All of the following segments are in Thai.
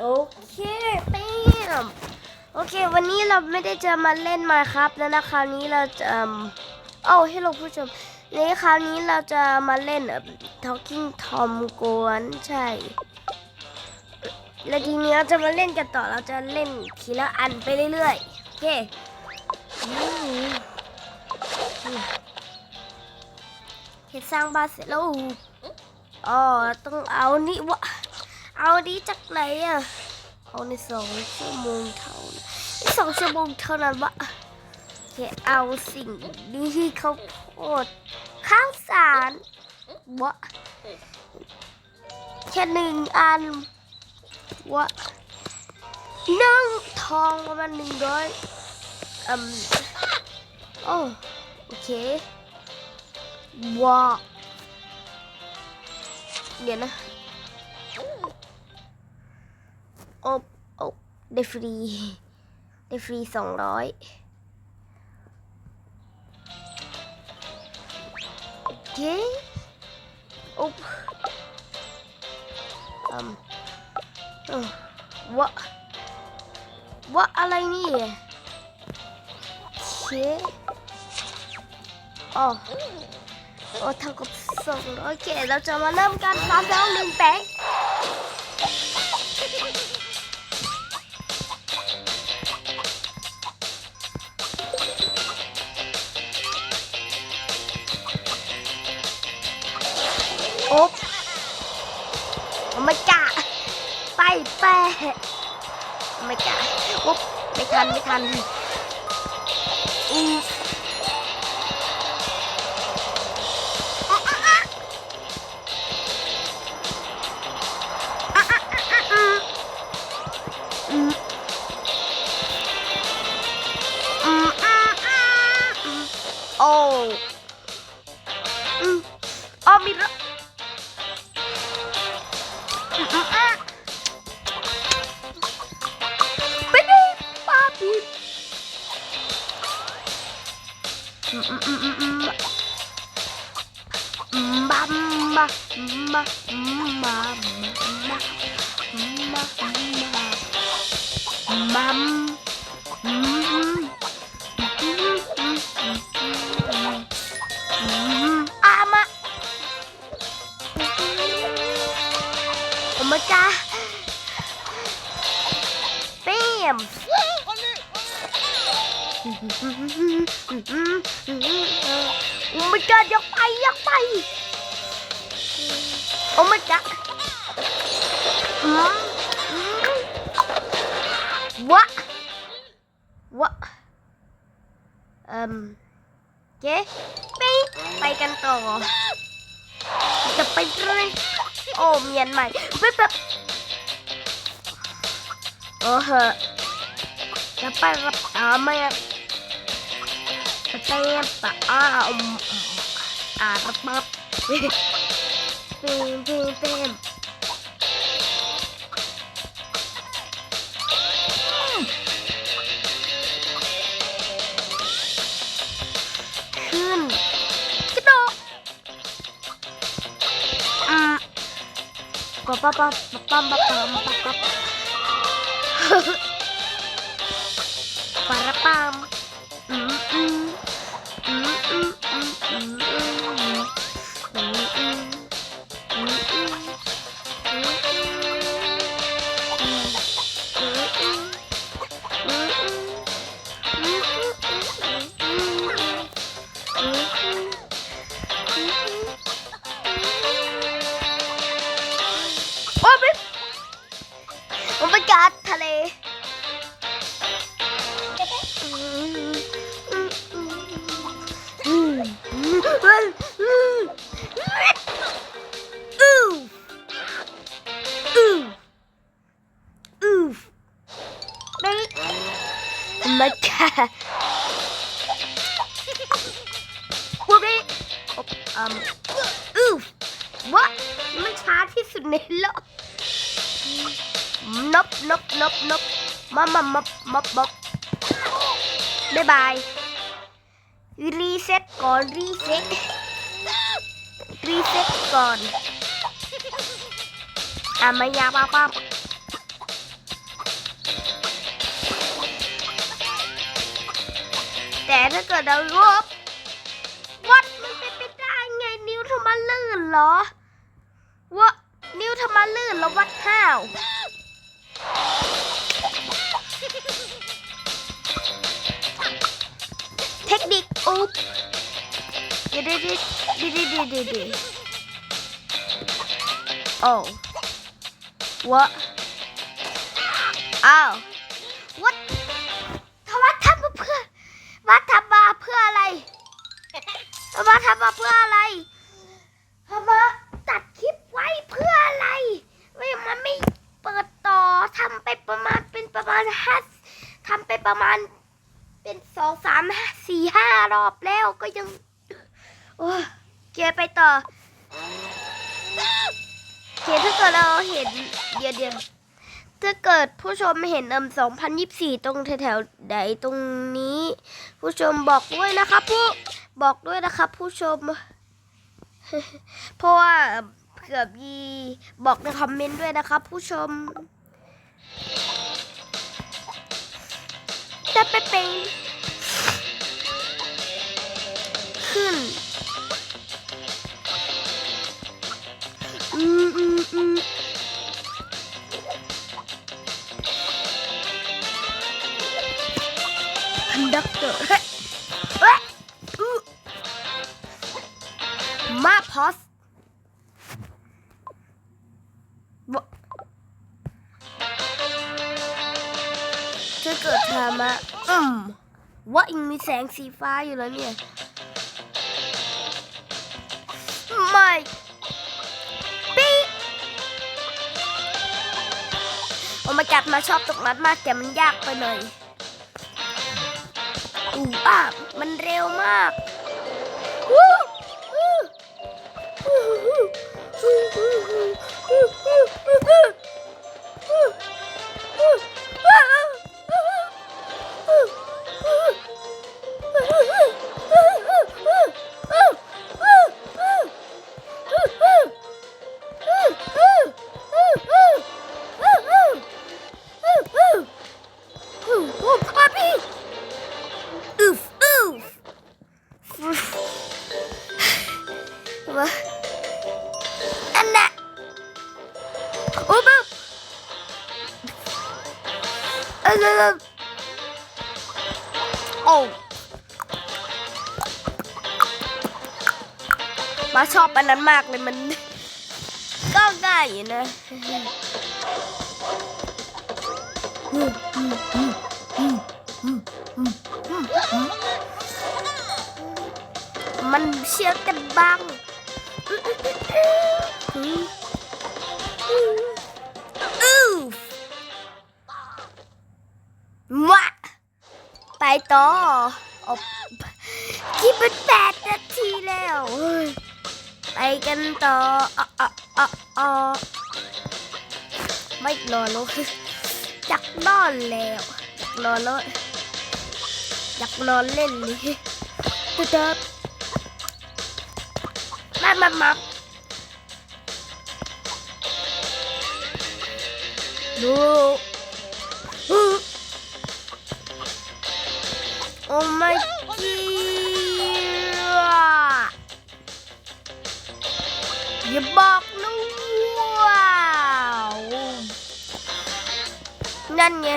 โอเคเปมโอเค วันนี้เราไม่ได้จะมาเล่นมาครับแล้วนะคราวนี้เราจะอืมโอ้ให้เราผู้ชมในคราวนี้เราจะมาเล่นเอ่อ Talking Tom กวนใช่ แล้วทีนี้เราจะมาเล่นกันต่อเราจะเล่นทีละอันไปเรื่อยๆโอเคเห็ดสร้างบ้านเสร็จแล้วอ๋อต้องเอานี่วะ เอาดีจากไหนอะ เอาในสองชั่วโมงเท่านั้นสองชั่วโมงเท่านั้นวะแค่เอาสิ่งนี้ที่เขาโพดข้าวสารวะแค่หนึ่งอันวะนึ่งทองประมาณหนึ่งร้อยอืมโอ้โอเคว้าเดี๋ยวนะ อบโอบได้ฟรี ได้ฟรีสองร้อยโอเคโอบอืมวะวะอะไรนี่โอเคอ๋อโอ้เท่ากับสองร้อยโอเคเราจะมาเริ่มการฟาร์มแล้วหนึ่งแปลง โอ๊บโอไม่กะไปแปะโอไม่กะโอ๊บไม่ทันไม่ทันอืมโอ้ มัมอามาโอ้มาจ้าเปียมโอ้ my god อยากไปอยากไปโอ้ my god อืมอืม วะวะเอ่มเจ๊ไปไปกันต่อจะไปเรื่อยโอ้เมียนใหม่ไปแบบโอ้เหอะจะไปรับตาไหมอะ Tempa ah um ah repap pim pim pim ขึ้ ปั๊บปั๊บปั๊บปั๊บปั๊ กาดทะเลมาค่ะวูบี้อืมอือวะมันช้าที่สุดในโลก นบนบนบนบมับมับมับมับมับบายบาย รีเซ็ตก่อน รีเซ็ตรีเซ็ตก่อนอะมายาป้าป้าแต่ถ้าเกิดเราลบวัดมันเป็นไปได้ไงนิ้วทำไมลื่นเหรอวะนิ้วทำไมลื่นแล้ววัดห้าว เดี๋ยวเดี๋ยวเดี๋ยวเดี๋ยวเดี๋ยวเดี๋ยวเดี๋ยวโอ้วะอ้าววัดทวัดทำมาเพื่อวัดทำมาเพื่ออะไรวัดทำมาเพื่ออะไรทำมาตัดคลิปไว้เพื่ออะไรไม่มันไม่เปิดต่อทำไปประมาณเป็นประมาณห้าทำไปประมาณเป็นสองสามสี่ห้ารอบแล้วก็ยัง โอ้เกียร์ไปต่อเกียถ้าเกิดเราเห็นเดี๋ยวเดี๋ยวถ้าเกิดผู้ชมเห็นเอิมสองพันยิบสี่ตรงแถวๆใดตรงนี้ ผู้ชมบอกด้วยนะครับผู้บอกด้วยนะครับผู้ชม เพราะว่าเผื่อมีบอกในคอมเมนต์ด้วยนะครับ ผู้ชม จะไปเป็นขึ้น ดักเตอร์เฮ้ยอือมาพอสบถ้าเกิดทำอะอืมว่าอิงมีแสงสีฟ้าอยู่แล้วเนี่ยไม่ มาจัดมาชอบตกนัดมากแต่มันยากไปหน่อยอูอะมันเร็วมากวู้วู้วู้วู้วู้ มาชอบอันนั้นมากเลยมัน ก็ง่ายอยู่นะมันเชื่อแต่บังอู้มะไปต่ออบที่เป็นแปดนาทีแล้ว ไปกันต่ออะอะอะอะไม่รอแล้วจักนอนแล้วอยากนอนแล้วอยากนอนเล่นเลยตุ๊ดดมามามาดูโอ้ไม่ อย่าบอกนะว้าวนั่นไง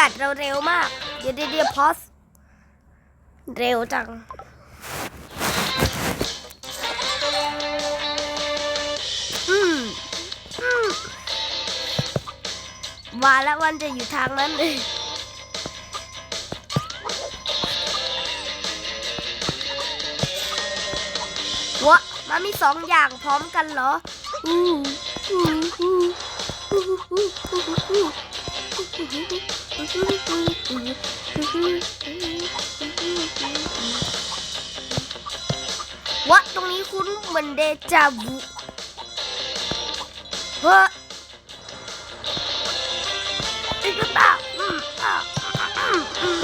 กัดเราเร็วมาก เดี๋ยวเดี๋ยวพอสเร็วจัง อืมอืมว่าแล้ววันจะอยู่ทางนั้นเลยวะมันมีสองอย่างพร้อมกันเหรออู้อู้อู้อู้อู้อู้ วะตรงนี้คุณเหมือนเดจาวูเฮ้ออีกตาอืมอะอืม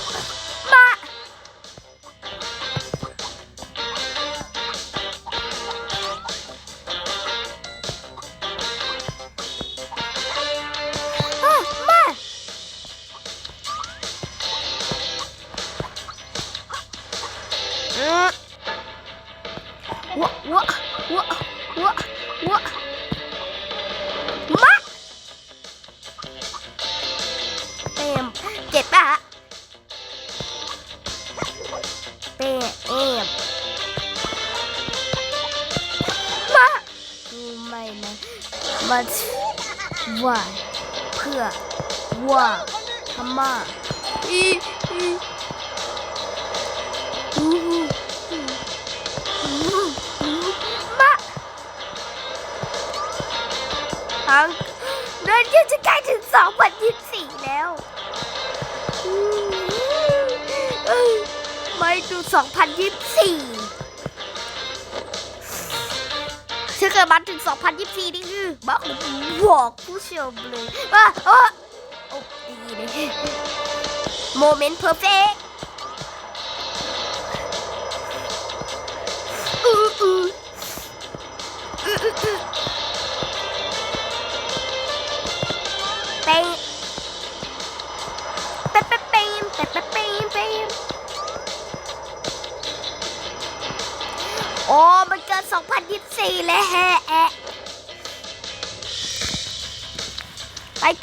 วัดวัดเพื่อว่าทำไมอีอีมาฮังเดินยืนจะใกล้ถึงสองพันยี่สี่แล้วไม่ดูสองพันยี่สี่ฉันเกิดมาถึงสองพันยี่สี่นี่ Bakın bakmış ya buraya. Ah, ah. Oh, iyi. Moment perfect. Bang. Oh, มันเกิน2024แล้วแฮะ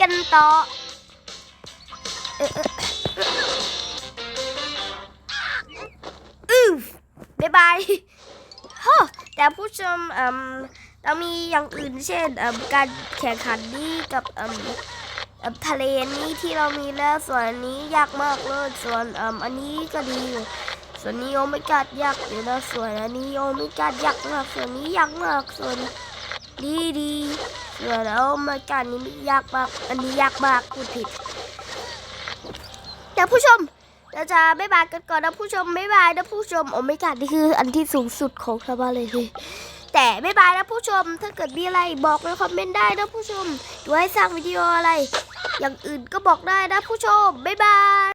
กันต่ออือบ๊ายบายฮะแต่ผู้ชมเอ่มเรามีอย่างอื่นเช่นเอ่การแข่งขันนี้กับเอ่มทะเลนี้ที่เรามีแล้วส่วนนนี้ยากมากเลยส่วนเอ่มอันนี้ก็ดี ส่วนนี้โอไม่กัดยากอยู่แล้วส่วนอันนี้โอไม่กัดยากมากส่วนนี้ยากมากส่วนดีดี ส่วนโอไม่กัดนี้ยากมาก อันนี้ยากมากพูดผิดเดี๋ยวผู้ชมเราจะไม่บายกันก่อนนะผู้ชมไม่บายนะผู้ชมโอไม่กัดนี่คืออันที่สูงสุดของชาบ้านเลยคือแต่ไม่บายนะผู้ชม ถ้าเกิดมีอะไรบอกในคอมเมนต์ได้นะผู้ชมดูให้สร้างวิดีโออะไร อย่างอื่นก็บอกได้นะผู้ชมบ๊ายบาย